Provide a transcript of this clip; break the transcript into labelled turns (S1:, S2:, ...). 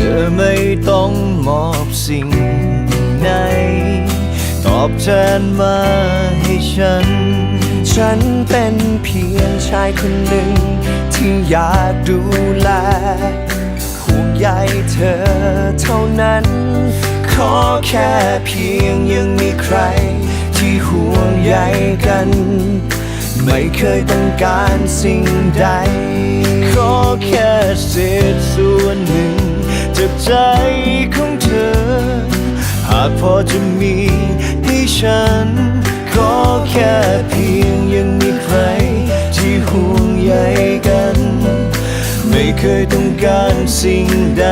S1: ธอไม่ต้องมอบสิ่งไหน ตอบแทนมาให้ฉัน
S2: ฉันเป็นเพียงชายคนหนึ่ง ที่อยากดูแลห่วงใยเธอเท่านั้น ขอแค่เพียงยังมีใคร ที่ห่วงใยกัน ไม่เคยต้องการสิ่งใด
S1: ขอแค่เศษส่วนหนึ่ง จากใจของเธอ หากพอจะมีให้ฉัน ขอแค่เพียงยังมีใคร ที่ห่วงใยกัน ไม่เคยต้องการสิ่งใด